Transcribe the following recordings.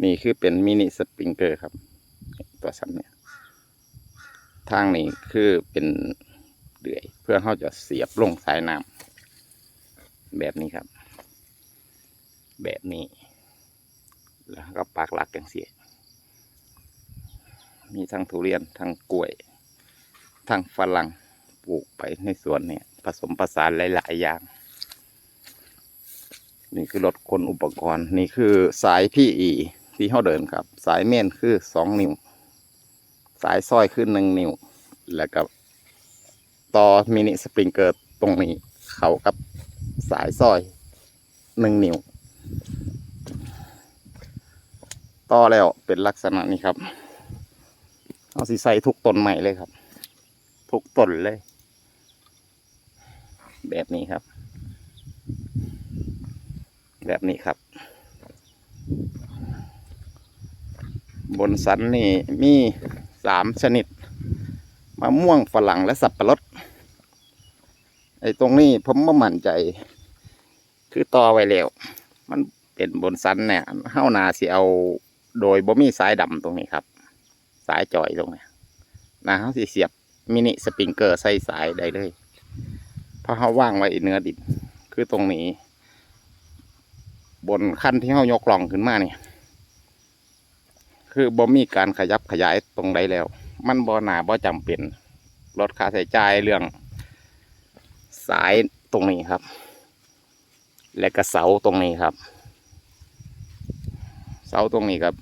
นี่คือเป็นมินิสปริงเกอร์ครับ ตัวสันเนี่ย ทางนี้คือเป็นเดือย เพื่อเขาจะเสียบลงสายน้ำแบบนี้ครับ แบบนี้ แล้วก็ปากหลักอย่างเสีย มีทั้งทุเรียนทั้งกล้วย ทั้งฝรั่งปลูกไปในสวนเนี่ย ผสมผสานหลาย ๆ อย่าง นี่คือรถคนอุปกรณ์ นี่คือสายพี่อี ที่เขาเดินครับ สายเม่นคือสองนิ้ว สายสร้อยขึ้นหนึ่งนิ้ว แล้วก็ต่อมินิสปริงเกอร์ตรงนี้เขากับสายสร้อยหนึ่งนิ้ว ต่อแล้วเป็นลักษณะนี้ครับ เอาสีใส่ทุกต้นใหม่เลยครับ ทุกต้นเลย แบบนี้ครับ แบบนี้ครับ บนสันนี่มีสามชนิดมะม่วงฝรั่งและสับปะรดไอ้ตรงนี้ผมไม่มั่นใจ คือต่อไว้แล้ว มันเป็นบนสันเนี่ยเฮ้านาสิเอาโดยบ่มีสายดำตรงนี้ครับ สายจอยตรงนี้นะเขาสิเสียบมินิสปริงเกอร์ใส่สายได้เลยเพราะเขาว่างไว้เนื้อดินคือตรงนี้ บนขั้นที่เขายกล่องขึ้นมาเนี่ย คือบ่มีการขยับขยายตรงใดแล้ว มันบ่หนาบ่จำเป็นลดค่าใช้จ่ายเรื่อง สายตรงนี้ครับ และกระเสาตรงนี้ครับ เสาตรงนี้ครับ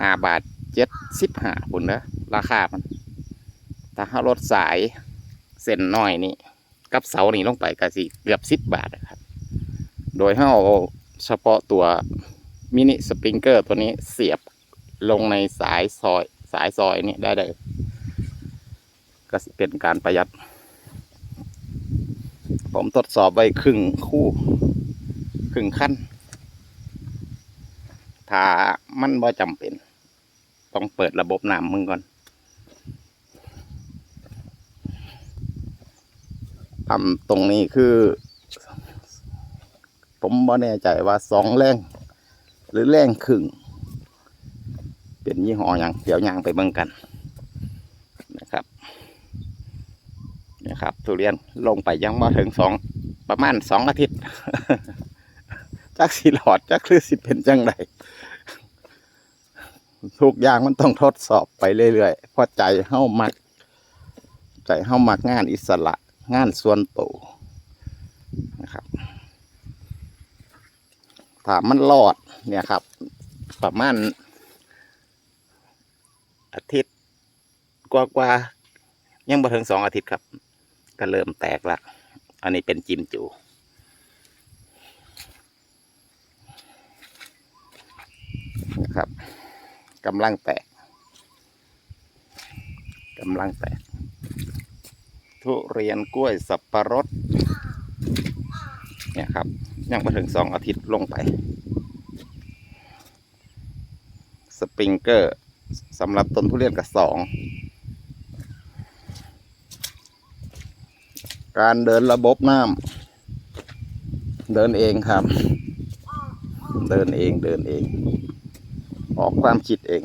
ห้าบาทเจ็ดสิบห้าปุ่นนะราคามันถ้าเขาลดสายเส้นน้อยนี่กับเสานี่ลงไปก็สิเกือบสิบบาทนะครับ โดยเขาเอาเฉพาะตัวมินิสปริงเกอร์ตัวนี้เสียบ ลงในสายซอย สายซอยนี่ได้เลยก็เป็นการประหยัด ผมทดสอบไว้ครึ่งคู่ครึ่งขั้น ถ้ามันบ่จำเป็น ต้องเปิดระบบน้ำมึงก่อนทำตรงนี้คือ ผมบ่แน่ใจว่าสองแรงหรือแรงครึ่ง เป็นยี่ห้ออย่างเดี๋ยวยางไปเบิ่งกันนะครับนะครับทุเรียนลงไปยังมาถึงสองประมาณสองอาทิตย์จักสีหลอดจักคือสิเป็นจังไดทุกอย่างมันต้องทดสอบไปเรื่อยๆเพราะใจเฮ้ามัก ใจเฮ้ามักงานอิสระงานส่วนตัวนะครับถ้ามันรอดเนี่ยครับ ประมาณ อาทิตย์กว่ากว่าๆยังบ่ถึงสองอาทิตย์ครับ ก็เริ่มแตกละอันนี้เป็นจิมจูนะครับกำลังแตกกำลังแตก ทุเรียนกล้วยสับปะรดเนี่ยครับ ยังมาถึงสองอาทิตย์ลงไป สปริงเกอร์ สำหรับต้นทุเรียนกับสอง การเดินระบบน้ำเดินเองครับ เดินเองเดินเอง ออกความคิดเอง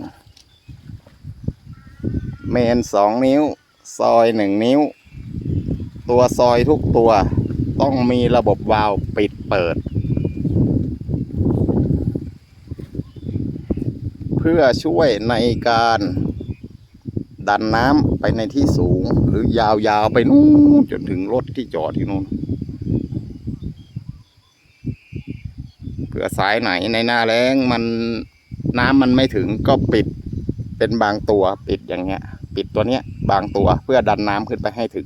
เมนสองนิ้ว ซอยหนึ่งนิ้ว ตัวซอยทุกตัว ต้องมีระบบวาล์วปิดเปิด พื่อช่วยในการดันน้ำไปในที่สูง หรือยาวๆไปนู่นจนถึงรถที่จอดที่นู่นเผื่อสายไหนในหน้าแล้งมันน้ำมันไม่ถึงก็ปิดเป็นบางตัวปิดอย่างเงี้ย ปิดตัวเนี้ย บางตัวเพื่อดันน้ำขึ้นไปให้ถึง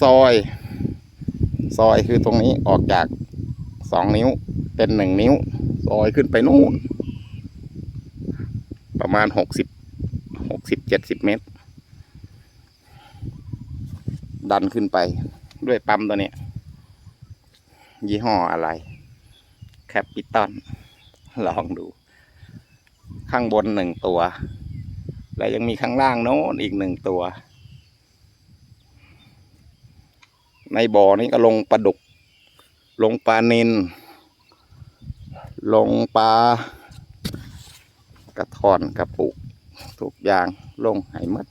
ซอย ซอยคือตรงนี้ออกจากสองนิ้ว เป็นหนึ่งนิ้วซอยขึ้นไปนู่น ประมาณหกสิบหกสิบเจ็ดสิบเมตร ดันขึ้นไปด้วยปั๊มตัวนี้ ยี่ห้ออะไร แคปปิตอลลองดู ข้างบนหนึ่งตัว และยังมีข้างล่างโน้นอีกหนึ่งตัว ในบ่อนี้ก็ลงปลาดุก ลงปลานิน ลงปลากระทอนกระปุกทุกอย่างลงให้หมด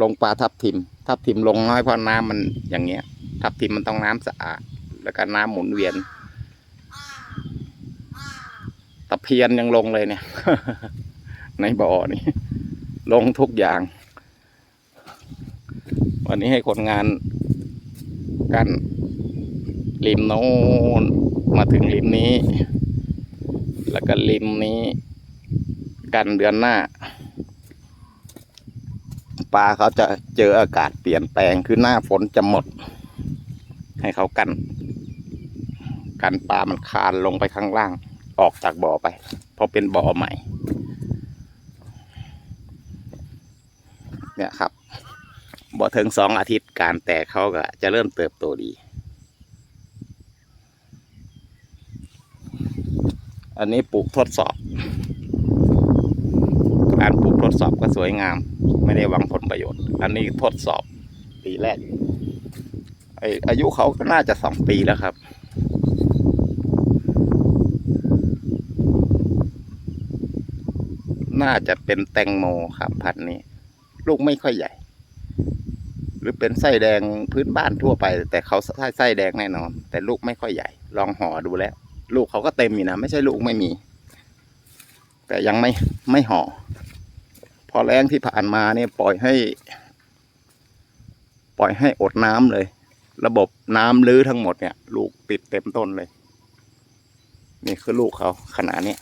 ลงปลาทับทิม ทับทิมลงน้อยเพราะน้ำมันอย่างเงี้ย ทับทิมมันต้องน้ำสะอาด แล้วก็น้ำหมุนเวียน ตะเพียนยังลงเลยเนี่ย ในบ่อนี่ลงทุกอย่าง วันนี้ให้คนงานกันริมโน้น มาถึงริมนี้ แล้วก็ริมนี้ กันเดือนหน้า ปลาเขาจะเจออากาศเปลี่ยนแปลงคือหน้าฝนจะหมด ให้เขากัน กันปลามันคานลงไปข้างล่าง ออกจากบ่อไป เพราะเป็นบ่อใหม่ เนี่ยครับบ่ถึงสองอาทิตย์การแตกเขาก็จะเริ่มเติบโตดี อันนี้ปลูกทดสอบ การปลูกทดสอบก็สวยงาม ไม่ได้หวังผลประโยชน์ อันนี้ทดสอบปีแรกออายุเขาก็น่าจะสองปีแล้วครับน่าจะเป็นแตงโมครับพันธุ์นี้ ลูกไม่ค่อยใหญ่ หรือเป็นไส้แดงพื้นบ้านทั่วไป แต่เขาไส้ไส้แดงแน่นอน แต่ลูกไม่ค่อยใหญ่ ลองห่อดูแล้ว ลูกเขาก็เต็มอยู่นะ ไม่ใช่ลูกไม่มี แต่ยังไม่ไม่ห่อ พอแรงที่ผ่านมาเนี่ยปล่อยให้ ปล่อยให้อดน้ำเลย ระบบน้ำลื้อทั้งหมดเนี่ย ลูกติดเต็มต้นเลย นี่คือลูกเขาขนาดเนี้ย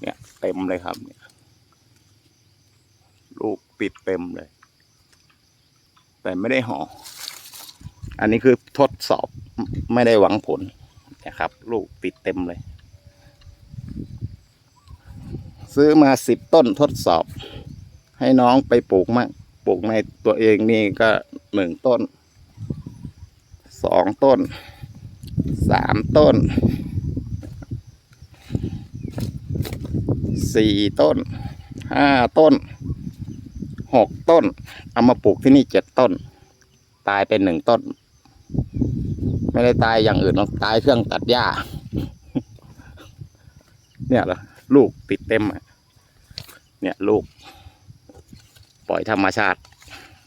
เนี่ยเต็มเลยครับเนี่ยลูกติดเต็มเลย แต่ไม่ได้ห่อ อันนี้คือทดสอบไม่ได้หวังผล นะครับ ลูกติดเต็มเลย ซื้อมาสิบต้นทดสอบ ให้น้องไปปลูกมั่งปลูกในตัวเองนี่ก็หนึ่งต้นสองต้นสามต้นสี่ต้นห้าต้นหกต้น เอามาปลูกที่นี่เจ็ดต้น ตายเป็นหนึ่งต้น ไม่ได้ตายอย่างอื่นหรอกตายเครื่องตัดหญ้า เนี่ยเหรอลูกติดเต็มเนี่ยลูก ปล่อยธรรมชาติ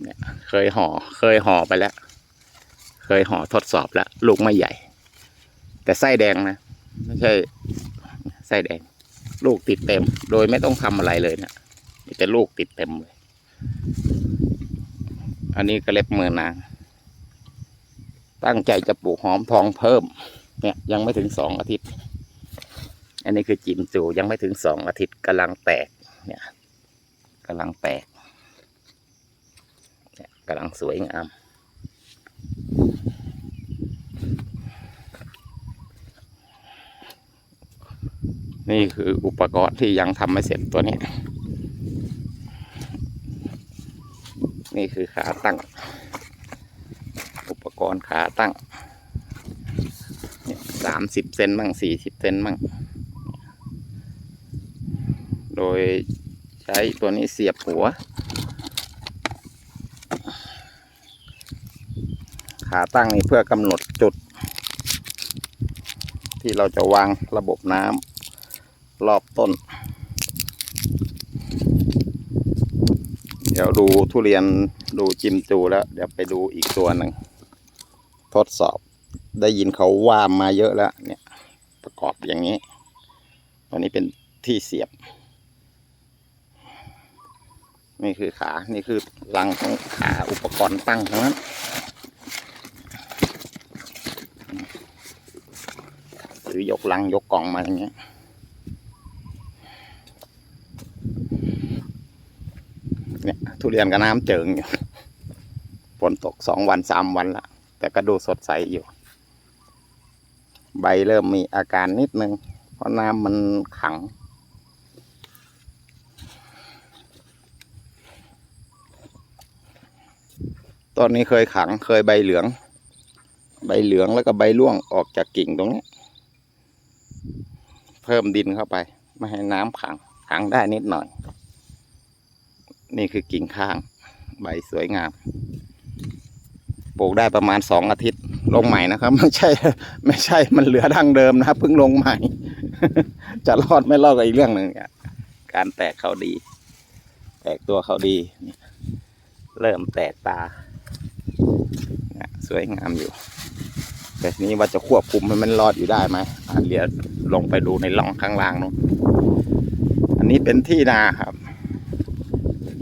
เนี่ย เคยห่อ เคยห่อไปแล้ว เคยห่อทดสอบแล้ว ลูกไม่ใหญ่ แต่ไส้แดงนะ ไม่ใช่ไส้แดง ลูกติดเต็ม โดยไม่ต้องทำอะไรเลยเนะมีแต่ลูกติดเต็มเลย อันนี้ก็เล็บมือนาง ตั้งใจจะปลูกหอมทองเพิ่ม เนี่ยยังไม่ถึงสองอาทิตย์ อันนี้คือจิมจูยังไม่ถึงสองอาทิตย์กำลังแตก เนี่ยกำลังแตกเนี่ยกำลังสวยงามนี่คืออุปกรณ์ที่ยังทำไม่เสร็จตัวนี้ นี่คือขาตั้ง ปกรณ์ขาตั้งสามสิบเซนมั่งสี่สิบเซนมั่งโดยใช้ตัวนี้เสียบหัว ขาตั้งนี่เพื่อกำหนดจุด ที่เราจะวางระบบน้ำรอบต้น เดี๋ยวดูทุเรียนดูจิมจูแล้ว เดี๋ยวไปดูอีกตัวหนึ่ง ทดสอบได้ยินเขาว่ามาเยอะแล้วเนี่ยประกอบอย่างนี้ตัวนี้เป็นที่เสียบ นี่คือขา นี่คือรังของขาอุปกรณ์ตั้งทั้งนั้นหรือยกลังยกกล่องมาอย่างเงี้ยเนี่ยทุเรียนกับน้ำเจิงอยู่ฝนตกสองวันสามวันละ แต่ก็ดูสดใสอยู่ ใบเริ่มมีอาการนิดนึง เพราะน้ำมันขังตอนนี้เคยขังเคยใบเหลือง ใบเหลืองแล้วก็ใบร่วงออกจากกิ่งตรงนี้ เพิ่มดินเข้าไป ไม่ให้น้ำขัง ขังได้นิดหน่อย นี่คือกิ่งข้าง ใบสวยงาม ปลูกได้ประมาณสองอาทิตย์ลงใหม่นะครับ ไม่ใช่ ไม่ใช่มันเหลือดั้งเดิมนะครับเพิ่งลงใหม่ จะรอดไม่รอดก็อีกเรื่องหนึ่งการแตกเขาดี แตกตัวเขาดีเริ่มแตกตาสวยงามอยู่แต่ทีนี้ว่าจะควบคุมให้มันรอดอยู่ได้ไหมเดี๋ยวลงไปดูในร่องข้างล่างนู้นอันนี้เป็นที่นาครับ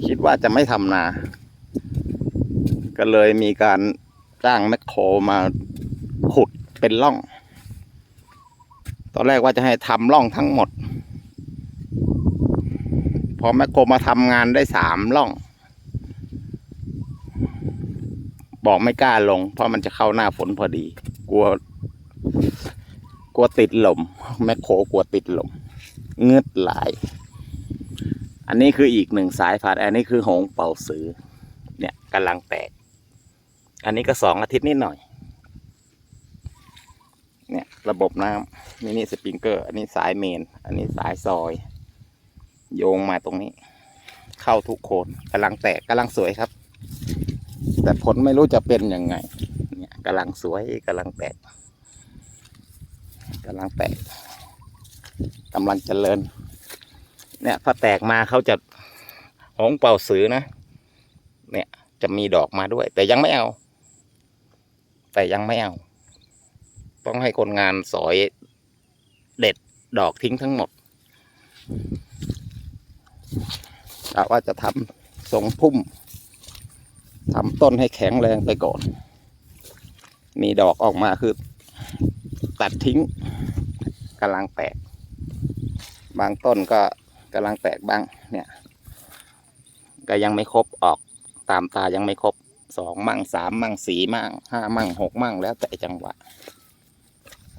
คิดว่าจะไม่ทำนา ก็เลยมีการ จ้างแมคโครมาขุดเป็นร่อง ตอนแรกว่าจะให้ทำร่องทั้งหมด พอแมคโครมาทำงานได้สามร่อง บอกไม่กล้าลง เพราะมันจะเข้าหน้าฝนพอดี กลัว กลัวติดลมแมคโครกลัวติดลมเงืดหลาย อันนี้คืออีกหนึ่งสายพันธุ์อันนี้คือหงเป่าสือ เนี่ยกำลังแตก อันนี้ก็สองอาทิตย์นิดหน่อย เนี่ยระบบน้ำมินิสปริงเกอร์ อันนี้สายเมน อันนี้สายซอย โยงมาตรงนี้ เข้าทุกโคนกำลังแตกกำลังสวยครับ แต่ผลไม่รู้จะเป็นยังไง เนี่ยกำลังสวยกำลังแตกกำลังแตกกำลังเจริญ เนี่ยพอแตกมาเขาจะหงเป่าสือนะ เนี่ยจะมีดอกมาด้วย แต่ยังไม่เอา แต่ยังไม่เอา ต้องให้คนงานสอยเด็ดดอกทิ้งทั้งหมดกะว่าจะทำทรงพุ่มทำต้นให้แข็งแรงไปก่อน มีดอกออกมาคือ ตัดทิ้งกำลังแตก บางต้นก็กำลังแตกบ้างเนี่ย ก็ยังไม่ครบออกตามตายังไม่ครบ สองมั่งสามมั่งสี่มั่งห้ามั่งหกมั่งแล้วแต่จังหวะ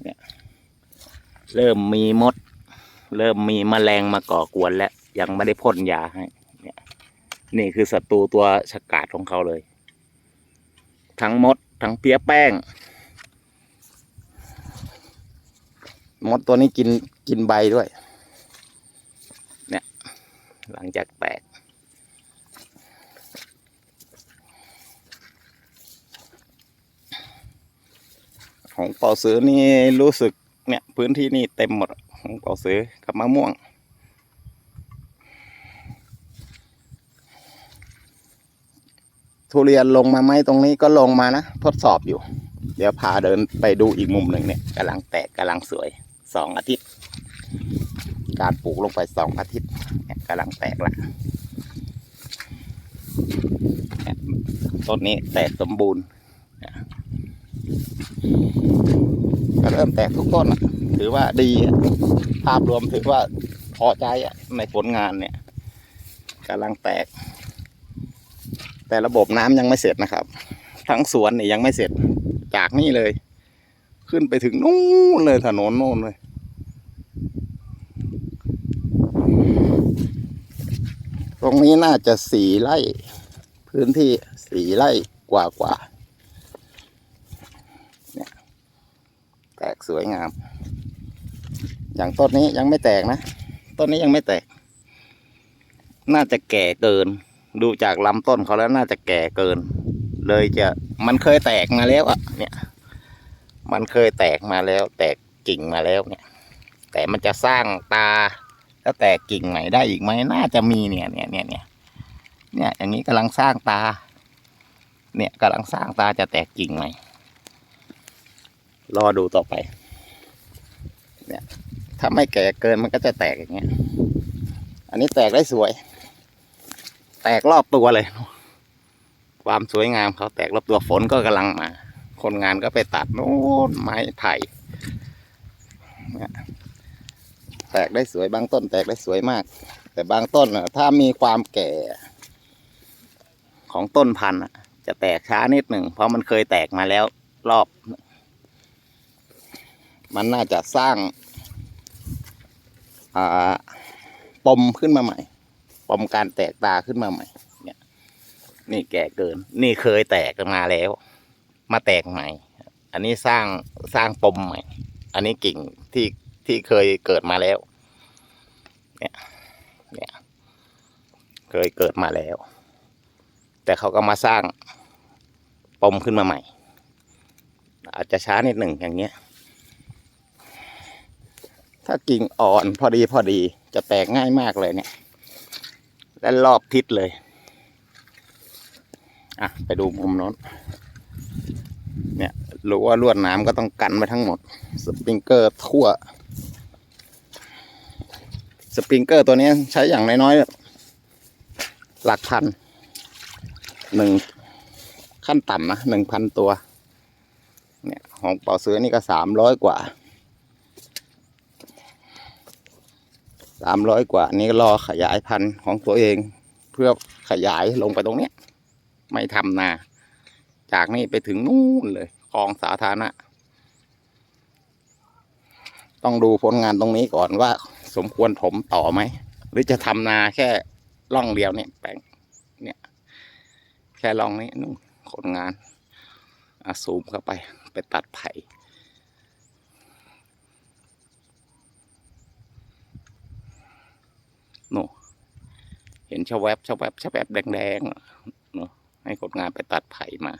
เนี่ยเริ่มมีมด เริ่มมีแมลงมาก่อกวนแล้วยังไม่ได้พ่นยาให้เนี่ยนี่คือศัตรูตัวฉกาจของเขาเลย ทั้งมด ทั้งเพี้ยแป้ง มดตัวนี้กินกินใบด้วย เนี่ย หลังจากแตก ของเป่าซื้อนี่รู้สึกเนี่ยพื้นที่นี่เต็มหมดของเป่าซื้อกับมะม่วง ทุเรียนลงมาไหมตรงนี้ก็ลงมานะทดสอบอยู่ เดี๋ยวพาเดินไปดูอีกมุมหนึ่งเนี่ยกำลังแตกกำลังสวยสองอาทิตย์ การปลูกลงไปสองอาทิตย์เนี่ยกำลังแตกละต้นนี้แตกสมบูรณ์ ก็เริ่มแตกทุกต้นถือว่าดีภาพรวมถือว่าพอใจในผลงานเนี่ยกำลังแตก แต่ระบบน้ำยังไม่เสร็จนะครับ ทั้งสวนเนี่ยยังไม่เสร็จจากนี่เลย ขึ้นไปถึงนู่นเลยถนนโน่นเลยตรงนี้น่าจะสี่ไร่ พื้นที่สี่ไร่กว่ากว่าเนี่ยแตก สวยงาม อย่างต้นนี้ยังไม่แตกนะ ต้นนี้ยังไม่แตก น่าจะแก่เกิน ดูจากลำต้นเขาแล้วน่าจะแก่เกิน เลยจะมันเคยแตกมาแล้วอะเนี่ย มันเคยแตกมาแล้ว แตกกิ่งมาแล้วเนี่ย แต่มันจะสร้างตาแล้วแตกกิ่งใหม่ได้อีกไหมน่าจะมีเนี่ยเนี่ยเนี่ยเนี่ยเนี่ยอย่างนี้กำลังสร้างตา เนี่ยกำลังสร้างตาจะแตกกิ่งใหม่รอดูต่อไป เนี่ยถ้าไม่แก่เกินมันก็จะแตกอย่างเงี้ย อันนี้แตกได้สวย แตกรอบตัวเลย ความสวยงามเขาแตกรอบตัวฝนก็กำลังมา คนงานก็ไปตัดโน้นไม้ไผ่แตกได้สวยบางต้น แตกได้สวยมาก แต่บางต้นถ้ามีความแก่ของต้นพันธุ์จะแตกช้านิดหนึ่งเพราะมันเคยแตกมาแล้วรอบ มันน่าจะสร้าง ปมขึ้นมาใหม่ ปมการแตกตาขึ้นมาใหม่ เนี่ย นี่แก่เกิน นี่เคยแตกมาแล้ว มาแตกใหม่ อันนี้สร้างสร้างปมใหม่ อันนี้กิ่งที่ที่เคยเกิดมาแล้ว เนี่ย เนี่ย เคยเกิดมาแล้ว แต่เขาก็มาสร้างปมขึ้นมาใหม่ อาจจะช้านิดหนึ่งอย่างเงี้ย ถ้ากิ่งอ่อนพอดีพอดีจะแตกง่ายมากเลยเนี่ย และรอบทิศเลย อะ ไปดูมุมโน้น เนี่ยรู้ว่าลวดน้ำก็ต้องกันไว้ทั้งหมด สปริงเกอร์ทั่ว สปริงเกอร์ตัวนี้ใช้อย่างน้อยๆ หลักพันหนึ่งขั้นต่ำนะหนึ่งพันตัว เนี่ยของเป่าซื้อนี่ก็สามร้อยกว่า สามร้อยกว่านี่รอขยายพันธุ์ของตัวเอง เพื่อขยายลงไปตรงเนี้ย ไม่ทำนา จากนี่ไปถึงนู่นเลยคลองสาธารณะ ต้องดูผลงานตรงนี้ก่อนว่า สมควรถมต่อไหม หรือจะทำนาแค่ร่องเดียวเนี่ยแปลงเนี่ย แค่ร่องนี้นู่นคนงานอาซูมเข้าไปไปตัดไผ่ เห็นชแวบชแวบชแวบแดงๆเนาะให้คนงานไปตัดไผ่มา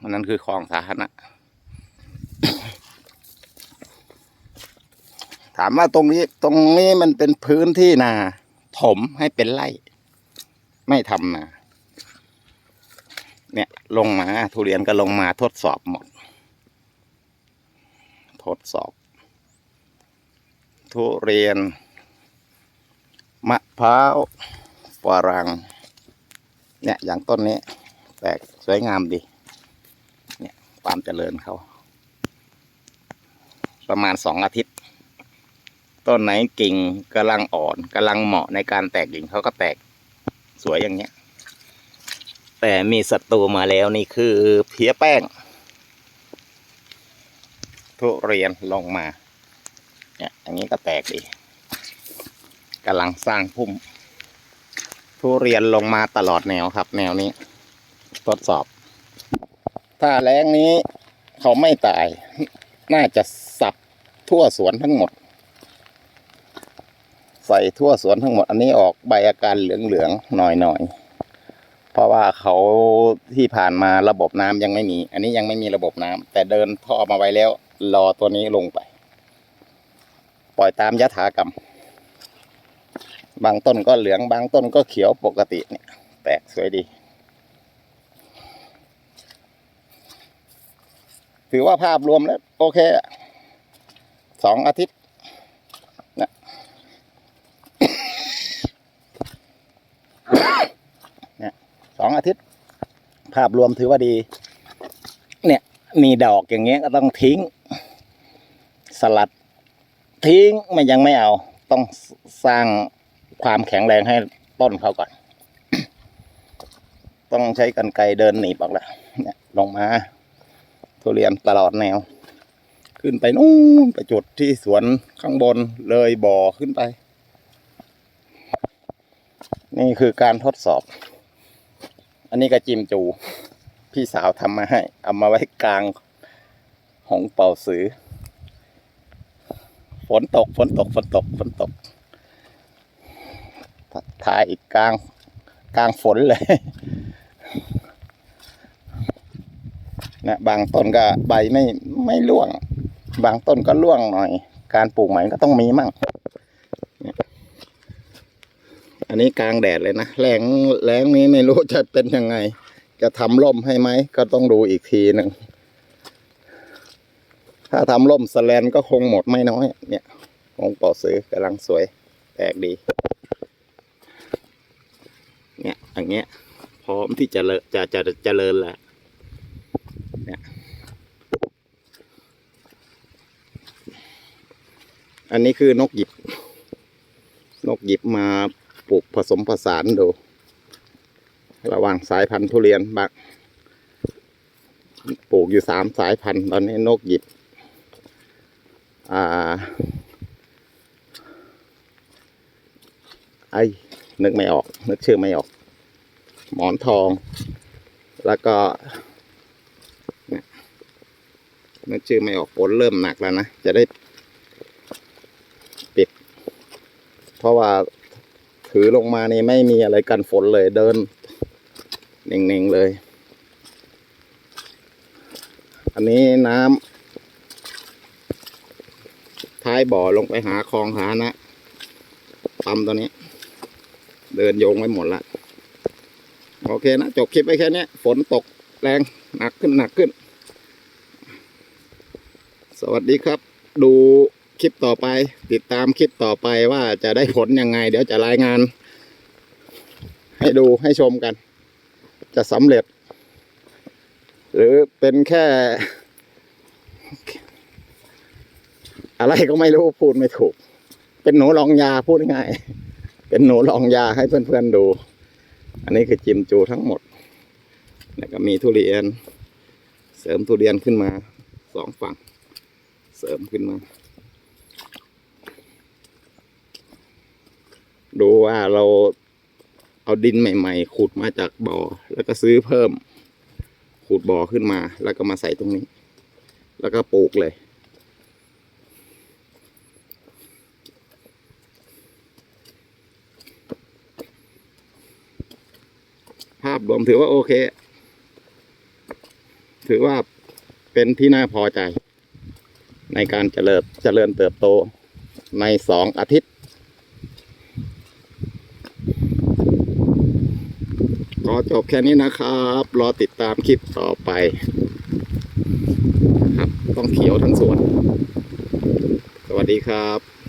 อันนั้นคือคลองสาธารณะถามว่าตรงนี้ตรงนี้มันเป็นพื้นที่นาถมให้เป็นไร่ ไม่ทำนาเนี่ยลงมาทุเรียนก็ลงมาทดสอบหมด ทดสอบ ทุเรียน มะพร้าวฝรั่งเนี่ยอย่างต้นนี้ แตกสวยงามดี เนี่ยความเจริญเขา ประมาณสองอาทิตย์ ต้นไหนกิ่งกำลังอ่อนกำลังเหมาะในการแตกกิ่งเขาก็แตกสวยอย่างเงี้ย แต่มีศัตรูมาแล้วนี่คือเพี้ยแป้ง ทุเรียนลงมา เนี่ยอย่างนี้ก็แตกดี กำลังสร้างพุ่ม ทุเรียนลงมาตลอดแนวครับ แนวนี้ ทดสอบ ถ้าแรงนี้เขาไม่ตาย น่าจะสับทั่วสวนทั้งหมด ใส่ทั่วสวนทั้งหมด อันนี้ออกใบอาการเหลืองๆหน่อยๆ เพราะว่าเขาที่ผ่านมาระบบน้ำยังไม่มี อันนี้ยังไม่มีระบบน้ำแต่เดินท่อมาไว้แล้ว รอตัวนี้ลงไป ปล่อยตามยถากรรม บางต้นก็เหลืองบางต้นก็เขียวปกติเนี่ย แตกสวยดี ถือว่าภาพรวมแล้ว โอเคสองอาทิตย์นะเนี่ยสองอาทิตย์ ภาพรวมถือว่าดี เนี่ย มีดอกอย่างเงี้ยก็ต้องทิ้ง สลัดทิ้งมันยังไม่เอา ต้องสร้าง ความแข็งแรงให้ต้นเขาก่อน ต้องใช้กันไกรเดินหนีบออกแล้วเนี่ยลงมา ทุเรียนตลอดแนว ขึ้นไปนู่นไปจุดที่สวนข้างบนเลยบ่อขึ้นไป นี่คือการทดสอบ อันนี้ก็จิมจู พี่สาวทำมาให้ เอามาไว้กลางหงเป่าสือ ฝนตกฝนตกฝนตกฝนตก ถ่ายอีกกลางกลางฝนเลยนะบางต้นก็ใบไม่ไม่ร่วง บางต้นก็ร่วงหน่อย การปลูกใหม่ก็ต้องมีมั่งอันนี้กลางแดดเลยนะแรงแรงนี้ไม่รู้จะเป็นยังไง จะทำร่มให้ไหมก็ต้องดูอีกทีหนึ่งถ้าทำร่มสแลนก็คงหมดไม่น้อย เนี่ยของปอซื้อกำลังสวยแปลกดี อย่างเงี้ย พร้อมที่จะเลจะจะจะเจริญแล้วอันนี้คือนกหยิบ นกหยิบมาปลูกผสมผสานดู ระหว่างสายพันธุ์ทุเรียนบักปลูกอยู่สามสายพันธุ์ตอนนี้นกหยิบ อ่า ไอ้นึกไม่ออก นึกชื่อไม่ออก หมอนทอง แล้วก็เนี่ยนึกชื่อไม่ออกฝนเริ่มหนักแล้วนะ จะได้ปิด เพราะว่าถือลงมานี่ไม่มีอะไรกันฝนเลยเดินเน่งๆเลย อันนี้น้ำท้ายบ่อลงไปหาคลองหานะปั๊มตัวนี้ เดินโยงไว้หมดละ โอเคนะ จบคลิปไปแค่นี้ ฝนตกแรงหนักขึ้นหนักขึ้น สวัสดีครับ ดูคลิปต่อไป ติดตามคลิปต่อไปว่าจะได้ผลยังไง เดี๋ยวจะรายงาน ให้ดูให้ชมกัน จะสำเร็จ หรือเป็นแค่ อะไรก็ไม่รู้พูดไม่ถูก เป็นหนูลองยาพูดง่ายเป็นหนูลองยาให้เพื่อนๆดู อันนี้คือจิมจูทั้งหมด แล้วก็มีทุเรียน เสริมทุเรียนขึ้นมาสองฝั่ง เสริมขึ้นมา ดูว่าเราเอาดินใหม่ ๆ ขุดมาจากบ่อ แล้วก็ซื้อเพิ่ม ขุดบ่อขึ้นมา แล้วก็มาใส่ตรงนี้ แล้วก็ปลูกเลย พรวมถือว่าโอเค ถือว่าเป็นที่น่าพอใจ ในการเจริญเจริญเติบโตในสองอาทิตย์ ก็จบแค่นี้นะครับ รอติดตามคลิปต่อไปครับ ต้องเขียวทั้งสวน สวัสดีครับ